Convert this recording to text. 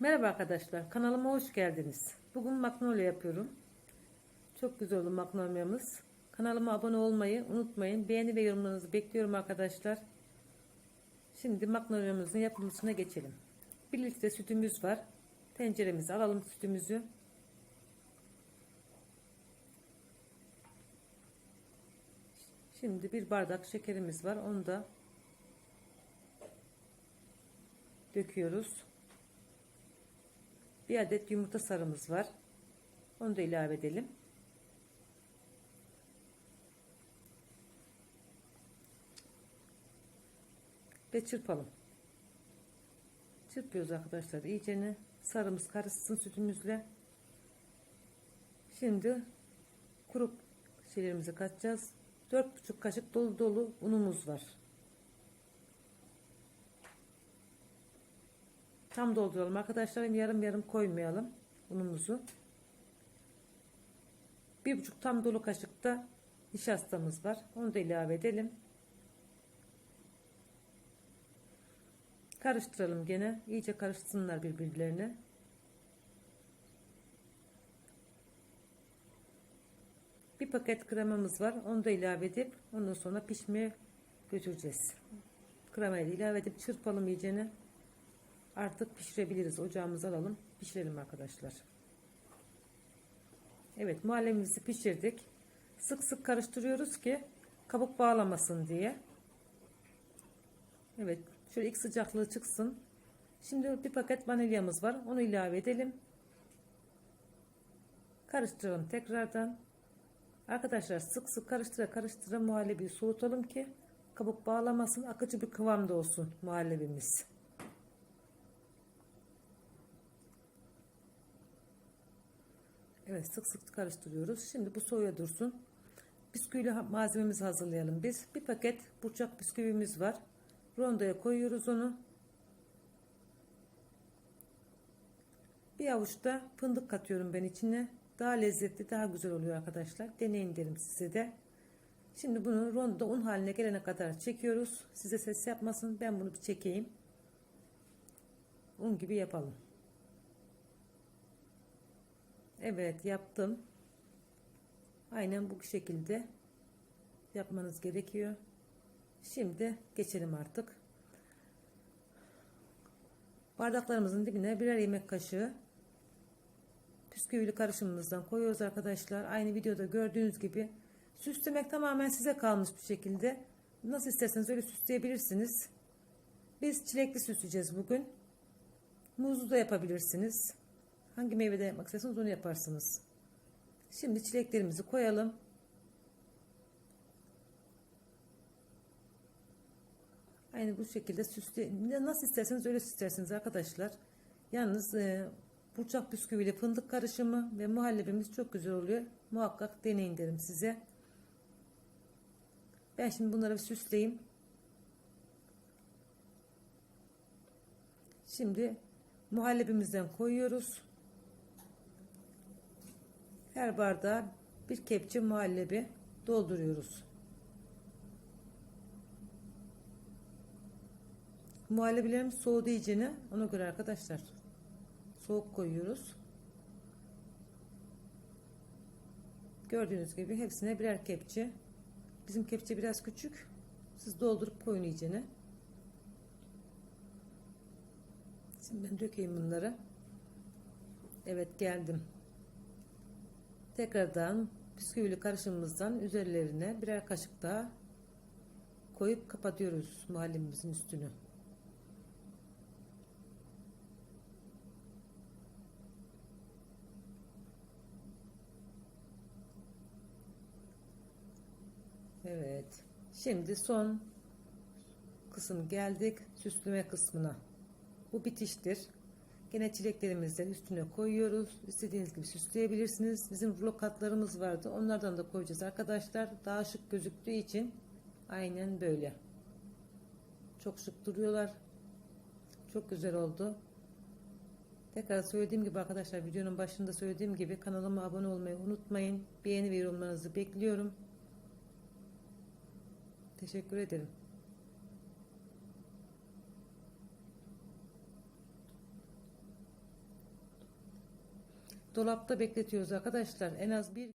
Merhaba arkadaşlar, kanalıma hoş geldiniz. Bugün magnolia yapıyorum. Çok güzel oldu magnolia'mız. Kanalıma abone olmayı unutmayın. Beğeni ve yorumlarınızı bekliyorum arkadaşlar. Şimdi magnolia'mızın yapılışına geçelim. 1 litre sütümüz var. Tenceremize alalım sütümüzü. Şimdi bir bardak şekerimiz var. Onu da döküyoruz. Bir adet yumurta sarımız var. Onu da ilave edelim. Ve çırpalım. Çırpıyoruz arkadaşlar iyicene. Sarımız karışsın sütümüzle. Şimdi kuru şeylerimizi katacağız. 4,5 kaşık dolu dolu unumuz var. Tam dolduralım arkadaşlar. Yarım yarım koymayalım unumuzu. Bir buçuk tam dolu kaşıkta nişastamız var. Onu da ilave edelim. Karıştıralım gene. İyice karışsınlar birbirlerine. Bir paket kremamız var. Onu da ilave edip ondan sonra pişmeye götüreceğiz. Kremayı ilave edip çırpalım iyicene. Artık pişirebiliriz. Ocağımızı alalım. Pişirelim arkadaşlar. Evet muhallebimizi pişirdik. Sık sık karıştırıyoruz ki kabuk bağlamasın diye. Evet şöyle ilk sıcaklığı çıksın. Şimdi bir paket vanilyamız var. Onu ilave edelim. Karıştıralım tekrardan. Arkadaşlar sık sık karıştıra karıştıra muhallebiyi soğutalım ki kabuk bağlamasın. Akıcı bir kıvamda olsun muhallebimiz. Evet sık sık karıştırıyoruz. Şimdi bu soğuya dursun. Bisküvili malzememizi hazırlayalım biz. Bir paket burçak bisküvimiz var. Rondoya koyuyoruz onu. Bir avuç da fındık katıyorum ben içine. Daha lezzetli, daha güzel oluyor arkadaşlar. Deneyin derim size de. Şimdi bunu rondoda un haline gelene kadar çekiyoruz. Size ses yapmasın. Ben bunu bir çekeyim. Un gibi yapalım. Evet yaptım. Aynen bu şekilde yapmanız gerekiyor. Şimdi geçelim artık. Bardaklarımızın dibine birer yemek kaşığı bisküvili karışımımızdan koyuyoruz arkadaşlar. Aynı videoda gördüğünüz gibi süslemek tamamen size kalmış bir şekilde. Nasıl isterseniz öyle süsleyebilirsiniz. Biz çilekli süsleyeceğiz bugün. Muzlu da yapabilirsiniz. Hangi meyvede yapmak isterseniz onu yaparsınız. Şimdi çileklerimizi koyalım. Aynı bu şekilde süsle nasıl isterseniz öyle süslersiniz arkadaşlar. Yalnız e, burçak bisküviyle fındık karışımı ve muhallebimiz çok güzel oluyor. Muhakkak deneyin derim size. Ben şimdi bunları süsleyeyim. Şimdi muhallebimizden koyuyoruz. Her bardağa bir kepçe muhallebi dolduruyoruz. Muhallebilerimiz soğudu iyicene. Ona göre arkadaşlar soğuk koyuyoruz. Gördüğünüz gibi hepsine birer kepçe. Bizim kepçe biraz küçük. Siz doldurup koyun iyicene. Şimdi ben dökeyim bunları. Evet geldim. Tekrardan bisküvili karışımımızdan üzerlerine birer kaşık daha koyup kapatıyoruz muhallebimizin üstünü. Evet. Şimdi son kısım geldik süsleme kısmına. Bu bitiştir. Gene çileklerimizi üstüne koyuyoruz. İstediğiniz gibi süsleyebilirsiniz. Bizim rulo katlarımız vardı. Onlardan da koyacağız arkadaşlar. Daha şık gözüktüğü için aynen böyle. Çok şık duruyorlar. Çok güzel oldu. Tekrar söylediğim gibi arkadaşlar videonun başında söylediğim gibi kanalıma abone olmayı unutmayın. Beğeni ve yorumlarınızı bekliyorum. Teşekkür ederim. Dolapta bekletiyoruz arkadaşlar. En az bir